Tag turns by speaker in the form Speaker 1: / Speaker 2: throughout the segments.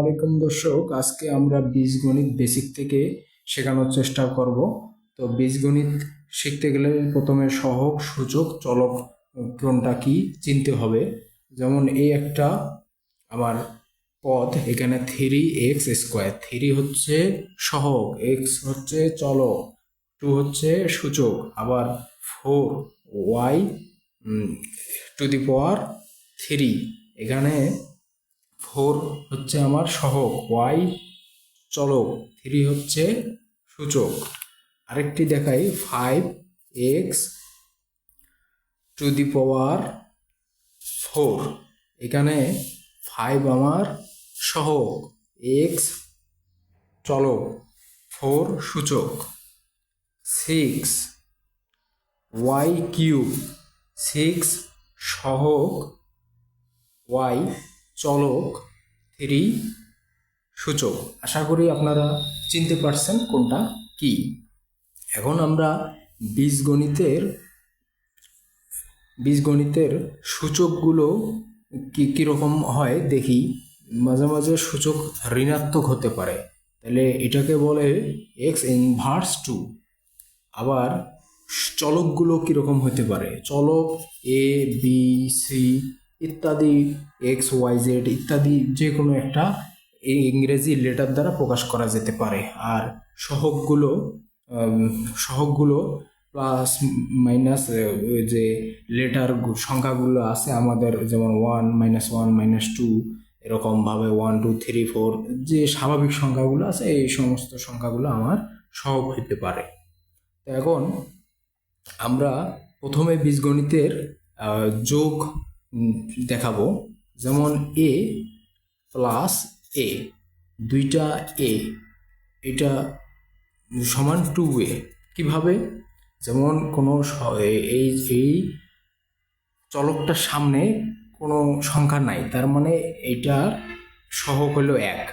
Speaker 1: আলাইকুম দর্শক, আজকে আমরা বীজগণিত বেসিক থেকে শেখানোর চেষ্টা করব। তো বীজগণিত শিখতে গেলে প্রথমে সহগ, সূচক, চলক কোনটা কি চিনতে হবে। যেমন এই একটা আমার পদ, এখানে থ্রি এক্স স্কোয়ার থ্রি হচ্ছে সহগ এক্স হচ্ছে চলক টু হচ্ছে সূচক, আবার four Y to the power three এখানে ফোর হচ্ছে আমার সহগ, ওয়াই চলক থ্রি হচ্ছে সূচক। আরেকটি দেখাই, five X to the power four. এখানে ফাইভ আমার সহগ, এক্স চলক ফোর সূচক, সিক্স ওয়াই কিউব, সিক্স সহগ, ওয়াই চলক, থ্রি, সূচক। আশা করি আপনারা চিনতে পারছেন কোনটা কি। এখন আমরা বীজগণিতের বীজগণিতের সূচকগুলো কী কীরকম হয় দেখি। মাঝে মাঝে সূচক ঋণাত্মক হতে পারে। তাহলে এটাকে বলে এক্স ইনভার্স টু। আবার চলকগুলো কীরকম হতে পারে? চলক এ, বি, সি ইত্যাদি এক্স ওয়াই জেড ইত্যাদি যে কোনো একটা এই ইংরেজি লেটার দ্বারা প্রকাশ করা যেতে পারে। আর সহগগুলো সহগগুলো প্লাস মাইনাস যে লেটার সংখ্যাগুলো আছে আমাদের যেমন one minus one minus two এরকমভাবে ওয়ান টু থ্রি ফোর যে স্বাভাবিক সংখ্যাগুলো আছে এই সমস্ত সংখ্যাগুলো আমার সহগ হইতে পারে। তো এখন আমরা প্রথমে বীজগণিতের যোগ দেখাবো। যেমন এ প্লাস এ দুইটা এ এটা সমান টু এ কীভাবে? যেমন কোনো এই এই চলকটার সামনে কোনো সংখ্যা নাই, তার মানে এইটার সহগ হলো এক।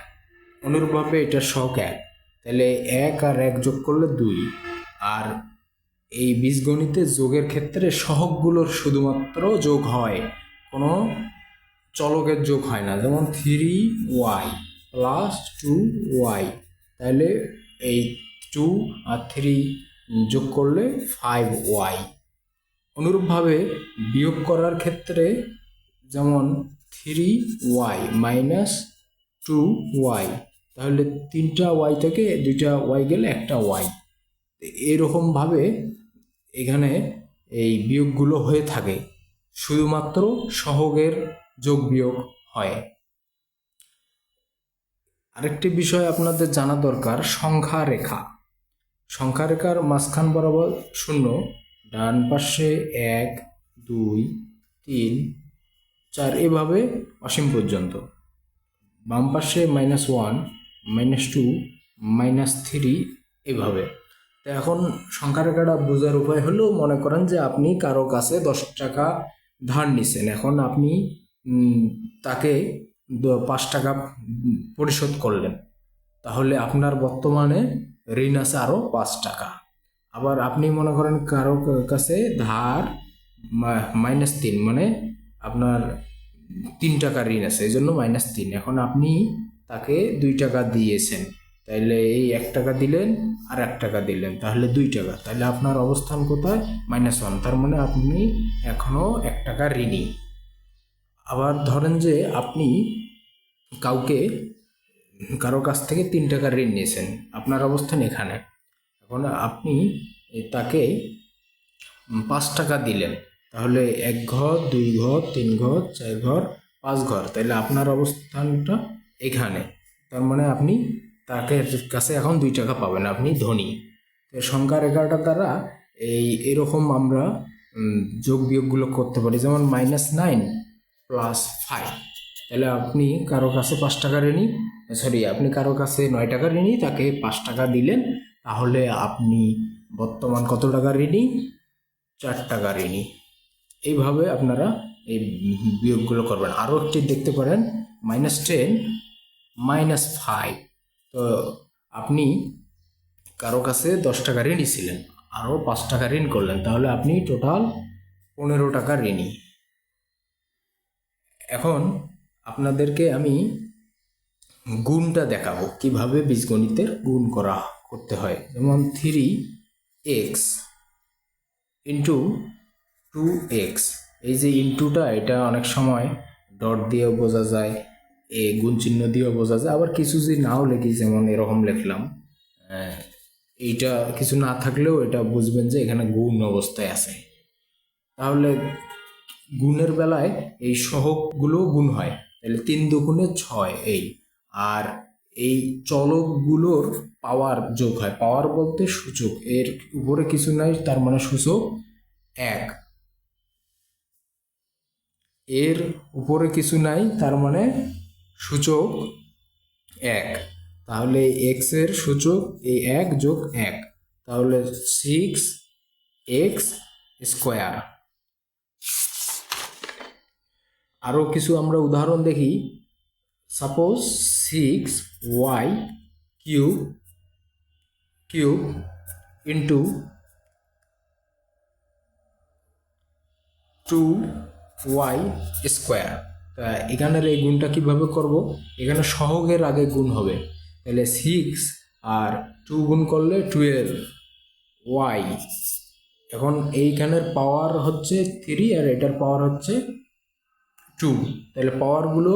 Speaker 1: অনুরূপভাবে এটার সহগ এক। তাহলে এক আর এক যোগ করলে দুই। আর এই বীজগণিতে যোগের ক্ষেত্রে সহগগুলোর শুধুমাত্র যোগ হয় কোনো চলকের যোগ হয় না। যেমন three Y plus two Y তাহলে এই টু আর থ্রি যোগ করলে ফাইভ ওয়াই অনুরূপভাবে বিয়োগ করার ক্ষেত্রে যেমন three Y minus two Y তাহলে তিনটা ওয়াই থেকে দুইটা ওয়াই গেলে একটা ওয়াই এরকমভাবে এখানে এই বিয়োগগুলো হয়ে থাকে। শুধুমাত্র সহগের যোগ বিয়োগ হয়। আরেকটি বিষয় আপনাদের জানা দরকার, সংখ্যা রেখা। সংখ্যা রেখার মাঝখান বরাবর শূন্য, ডান পাশে এক, দুই, তিন, চার, এভাবে অসীম পর্যন্ত। বাম পাশে minus one minus two minus three এভাবে। তো এখন সংখ্যা রেখাটা বোঝার উপায় হলো মনে করেন যে আপনি কারও কাছে দশ টাকা ধার নিছেন। এখন আপনি তাকে পাঁচ টাকা পরিশোধ করলেন। তাহলে আপনার বর্তমানে ঋণ আছে আরও পাঁচ টাকা। আবার আপনি মনে করেন কারও কাছে ধার মাইনাস তিন মানে আপনার তিন টাকা ঋণ আছে এই জন্য মাইনাস তিন। এখন আপনি তাকে দুই টাকা দিয়েছেন। তাইলে এই এক টাকা দিলেন আর এক টাকা দিলেন, তাহলে দুই টাকা। তাহলে আপনার অবস্থান কোথায়? মাইনাস ওয়ান তার মানে আপনি এখনও এক টাকা ঋণী। আবার ধরেন যে আপনি কাউকে, কারও কাছ থেকে তিন টাকা ঋণ নিয়েছেন, আপনার অবস্থান এখানে। এখন আপনি তাকে পাঁচ টাকা দিলেন, তাহলে এক ঘর, দুই ঘর, তিন ঘর, চার ঘর, পাঁচ ঘর। তাহলে আপনার অবস্থানটা এখানে। তার মানে আপনি তাকে কাছে এখন দুই টাকা পাবেন আপনি ধনী। তো সংখ্যা রেখাটা দ্বারা এই এরকম আমরা যোগ বিয়োগগুলো করতে পারি। যেমন মাইনাস নাইন প্লাস ফাইভ তাহলে আপনি কারও কাছে পাঁচ টাকা ঋণী সরি আপনি কারও কাছে নয় টাকা ঋণী তাকে পাঁচ টাকা দিলেন তাহলে আপনি বর্তমান কত টাকা ঋণী? চার টাকা ঋণী। এইভাবে আপনারা এই বিয়োগগুলো করবেন। আরও একটি দেখতে পারেন মাইনাস টেন মাইনাস ফাইভ তো আপনি কারও কাছে দশ টাকা ঋণী ছিলেন আরও পাঁচ টাকা ঋণ করলেন, তাহলে আপনি টোটাল পনেরো টাকা ঋণী। এখন আপনাদেরকে আমি গুণটা দেখাবো, কীভাবে বীজগণিতের গুণ করা করতে হয়। যেমন three X into two X এই যে ইন্টুটা এটা অনেক সময় ডট দিয়েও বোঝা যায়। এ গুণ চিহ্ন দিয়েও বোঝা যায় আবার কিছু যদি নাও লিখি যেমন এরকম লিখলাম এইটা কিছু না থাকলেও এটা বুঝবেন যে এখানে গুণ অবস্থায় আছে। তাহলে গুণের বেলায় এই সহগগুলো গুণ হয়। তাহলে তিন দুগুণে ছয় এই। আর এই চলকগুলোর পাওয়ার যোগ হয়। পাওয়ার বলতে সূচক। এর উপরে কিছু নাই, তার মানে সূচক এক। এর উপরে কিছু নাই, তার মানে সূচক এক। তাহলে এক্সের সূচক এই এক যোগ এক। তাহলে সিক্স এক্স স্কোয়ার আরও কিছু আমরা উদাহরণ দেখি। Suppose six Y cube cube into two Y square এখানের এই গুণটা কীভাবে করব? এখানে সহগের আগে গুণ হবে। তাহলে সিক্স আর টু গুণ করলে টুয়েলভ ওয়াই এখন এইখানের পাওয়ার হচ্ছে থ্রি আর এটার পাওয়ার হচ্ছে টু তাহলে পাওয়ারগুলো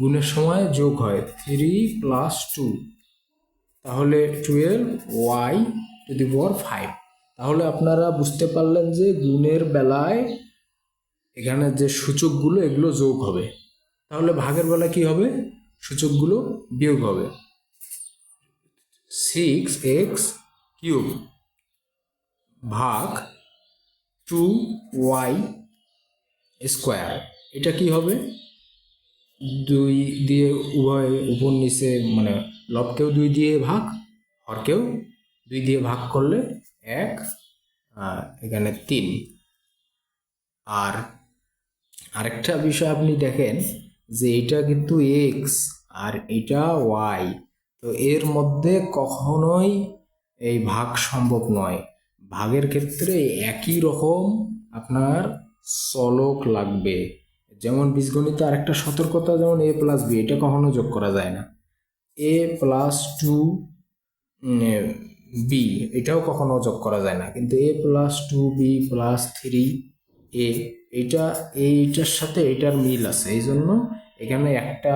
Speaker 1: গুণের সময় যোগ হয়। থ্রি প্লাস টু তাহলে twelve Y to the power five তাহলে আপনারা বুঝতে পারলেন যে গুণের বেলায় এখানে যে সূচকগুলো, এগুলো যোগ হবে। তাহলে ভাগের বেলা কি হবে? সূচকগুলো বিয়োগ হবে। সিক্স এক্স কিউব ভাগ টু ওয়াই স্কোয়ার এটা কি হবে? দুই দিয়ে উভয় উপর নিচে মানে লবকেও দুই দিয়ে ভাগ, হরকেও দুই দিয়ে ভাগ করলে এক এখানে তিন। আর আরেকটা বিষয় আপনি দেখেন যে এটা কিন্তু এক্স আর এটা ওয়াই তো এর মধ্যে কখনোই এই ভাগ সম্ভব নয়। ভাগের ক্ষেত্রে একই রকম আপনার চলক লাগবে। যেমন বীজগণিতে আরেকটা সতর্কতা যেমন এ প্লাস বি এটা কখনো যোগ করা যায় না। এ প্লাস টু বি এটাও কখনো যোগ করা যায় না। কিন্তু A plus two B plus three A এটা এইটার সাথে এটার মিল আছে। এই জন্য এখানে একটা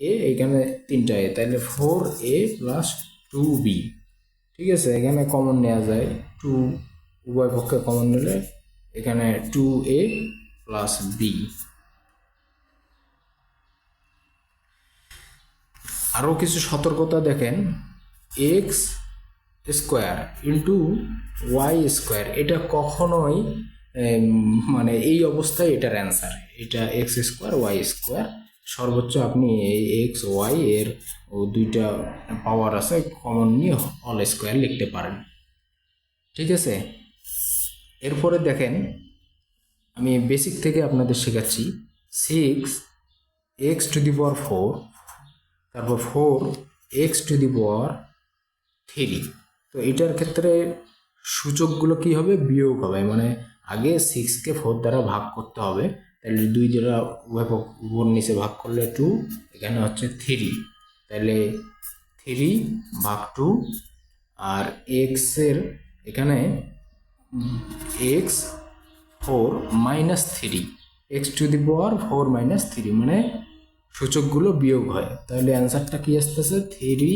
Speaker 1: এ, এখানে তিনটা এ। তাহলে four A plus two B ঠিক আছে? এখানে কমন নেওয়া যায়। টু উভয় পক্ষে কমন নিলে এখানে টু এ প্লাস বি আরও কিছু সতর্কতা দেখেন। X square into Y square এটা কখনোই মানে এই অবস্থায় এটার অ্যান্সার এটা এক্স স্কোয়ার ওয়াই স্কোয়ার সর্বোচ্চ আপনি এই এক্স ওয়াই এর দুইটা পাওয়ার আছে কমন নিয়ে অল স্কোয়ার লিখতে পারেন। ঠিক আছে? এরপরে দেখেন, আমি বেসিক থেকে আপনাদের শেখাচ্ছি। Six X to the power four তারপর four X to the power three তো এটার ক্ষেত্রে সূচকগুলো কি হবে? বিয়োগ হবে মানে আগে সিক্সকে ফোর দ্বারা ভাগ করতে হবে। তাহলে দুই দ্বারা উভয় উপর নিচে ভাগ করলে টু এখানে হচ্ছে থ্রি তাহলে থ্রি ভাগ টু আর এক্সের এখানে X four minus three X to the power four minus three মানে সূচকগুলো বিয়োগ হয়। তাহলে অ্যান্সারটা কি আসতেছে? থ্রি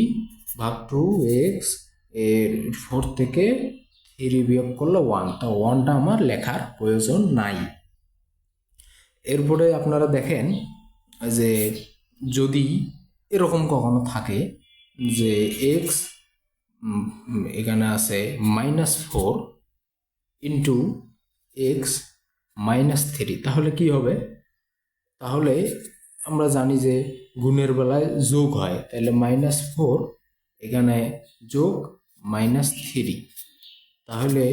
Speaker 1: ভাগ টু এক্সের ফোর থেকে থ্রি বিয়োগ করলে ওয়ান তো ওয়ানটা আমার লেখার প্রয়োজন নাই। এরপরে আপনারা দেখেন যে যদি এরকম কখনো থাকে যে এক্স এখানে আছে minus four into X minus three তাহলে কি হবে? তাহলে আমরা জানি যে গুণের বেলায় যোগ হয়, তাহলে মাইনাস ফোর এখানে যোগ মাইনাস থ্রি তাহলে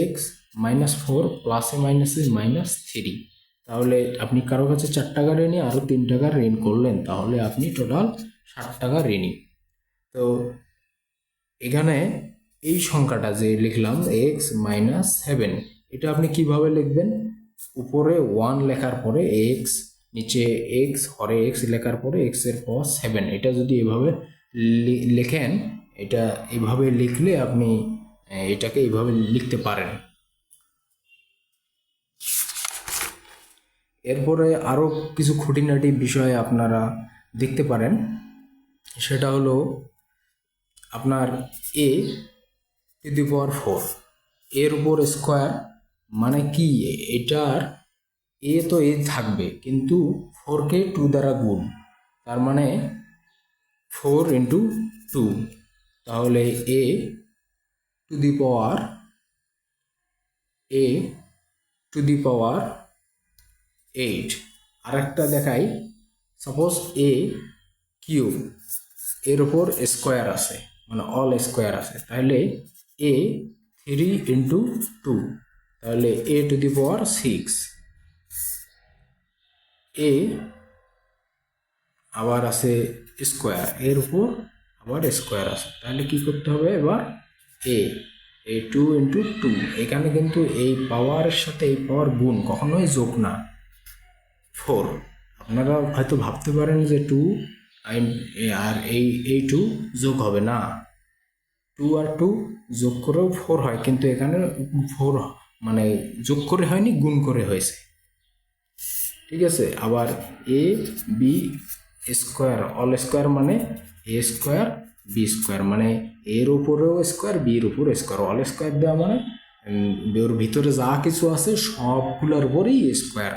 Speaker 1: এক্স মাইনাস ফোর প্লাসে মাইনাসে মাইনাস থ্রি তাহলে আপনি কারও কাছে চার টাকা ঋণী আরও তিন টাকা ঋণ করলেন, তাহলে আপনি টোটাল ষাট টাকা ঋণী। তো এখানে এই সংখ্যাটা যে লিখলাম এক্স মাইনাস সেভেন এটা আপনি কীভাবে লিখবেন? উপরে ওয়ান লেখার পরে এক্স নিচে এক্স হরে এক্স লেখার পরে এক্সের পর সেভেন এটা যদি এভাবে লেখেন, এটা এভাবে লিখলে আপনি এটাকে এইভাবে লিখতে পারেন। এরপরে আরও কিছু খুঁটিনাটি বিষয় আপনারা দেখতে পারেন। সেটা হলো আপনার এ টু দি পাওয়ার ফোর এর উপর স্কোয়ার মানে কি? এটার এ তো এ থাকবে, কিন্তু ফোরকে টু দ্বারা গুণ। তার মানে ফোর ইন্টু টু তাহলে A to the power A to the power eight আরেকটা দেখাই। সাপোজ এ কিউব এর ওপর স্কোয়ার আছে মানে অল স্কোয়ার আছে। তাহলে এ থ্রি ইন্টু টু তাহলে এ টু দি পাওয়ার সিক্স এ আবার আছে স্কোয়ার এর উপর আবার স্কোয়ার আছে। তাহলে কি করতে হবে এবার A A two into two এখানে কিন্তু এই পাওয়ারের সাথে এই পাওয়ার গুণ, কখনোই যোগ না। ফোর আপনারা হয়তো ভাবতে পারেন যে টু আর এই এই টু যোগ হবে না। টু আর টু যোগ করেও ফোর হয়, কিন্তু এখানে ফোর মানে যোগ করে হয়নি, গুণ করে হয়েছে। ঠিক আছে, আবার A B square all square মানে এ স্কোয়ার বি স্কোয়ার মানে এর উপরেও স্কোয়ার বির উপরে স্কোয়ার অল স্কোয়ার দেওয়া মানে ওর ভিতরে যা কিছু আছে সবগুলোর উপরেই স্কোয়ার